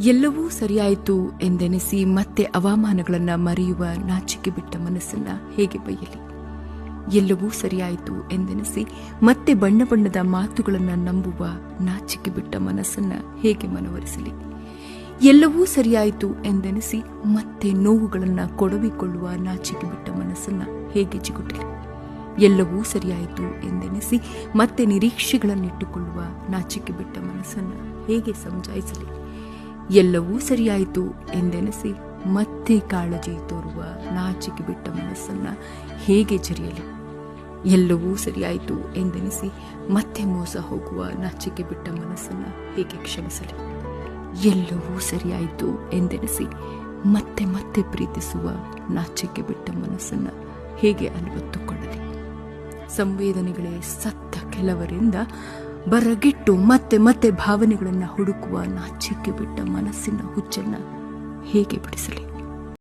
ಎಲ್ಲವೂ ಸರಿಯಾಯಿತು ಎಂದೆನಿಸಿ ಮತ್ತೆ ಅವಮಾನಗಳನ್ನು ಮರೆಯುವ ನಾಚಿಕೆ ಬಿಟ್ಟ ಮನಸ್ಸನ್ನ ಹೇಗೆ ಬಯ್ಯಲಿ ಎಲ್ಲವೂ ಸರಿಯಾಯಿತು ಎಂದೆನಿಸಿ ಮತ್ತೆ ಬಣ್ಣ ಬಣ್ಣದ ಮಾತುಗಳನ್ನು ನಂಬುವ ನಾಚಿಕೆ ಬಿಟ್ಟ ಮನಸ್ಸನ್ನ ಹೇಗೆ ಮನವರಿಸಲಿ? ಎಲ್ಲವೂ ಸರಿಯಾಯಿತು ಎಂದೆನಿಸಿ ಮತ್ತೆ ನೋವುಗಳನ್ನು ಕೊಡವಿಕೊಳ್ಳುವ ನಾಚಿಕೆ ಬಿಟ್ಟ ಮನಸ್ಸನ್ನ ಹೇಗೆ ಜಿಗುಟಲಿ ಎಲ್ಲವೂ ಸರಿಯಾಯಿತು ಎಂದೆನಿಸಿ ಮತ್ತೆ ನಿರೀಕ್ಷೆಗಳನ್ನಿಟ್ಟುಕೊಳ್ಳುವ ನಾಚಿಕೆ ಬಿಟ್ಟ ಮನಸ್ಸನ್ನು ಹೇಗೆ ಸಮಜಾಯಿಸಲಿ ಎಲ್ಲವೂ ಸರಿಯಾಯಿತು ಎಂದೆನಿಸಿ ಮತ್ತೆ ಕಾಳಜಿ ತೋರುವ ನಾಚಿಕೆ ಬಿಟ್ಟ ಮನಸ್ಸನ್ನು ಹೇಗೆ ಜರಿಯಲಿ? ಎಲ್ಲವೂ ಸರಿಯಾಯಿತು ಎಂದೆನಿಸಿ ಮತ್ತೆ ಮೋಸ ಹೋಗುವ ನಾಚಿಕೆ ಬಿಟ್ಟ ಮನಸ್ಸನ್ನು ಹೇಗೆ ಕ್ಷಮಿಸಲಿ? ಎಲ್ಲವೂ ಸರಿಯಾಯಿತು ಎಂದೆನಿಸಿ ಮತ್ತೆ ಮತ್ತೆ ಪ್ರೀತಿಸುವ ನಾಚಿಕೆ ಬಿಟ್ಟ ಮನಸ್ಸನ್ನು ಹೇಗೆ ಅಲವತ್ತುಕೊಳ್ಳಲಿ? ಸಂವೇದನೆಗಳೇ ಸತ್ತ ಕೆಲವರಿಂದ ಬರಗಿಟ್ಟು ಮತ್ತೆ ಮತ್ತೆ ಭಾವನೆಗಳನ್ನು ಹುಡುಕುವ ನಾಚಿಕೆ ಬಿಟ್ಟ ಮನಸ್ಸಿನ ಹುಚ್ಚನ್ನು ಹೇಗೆ ಬಿಡಿಸಲಿ?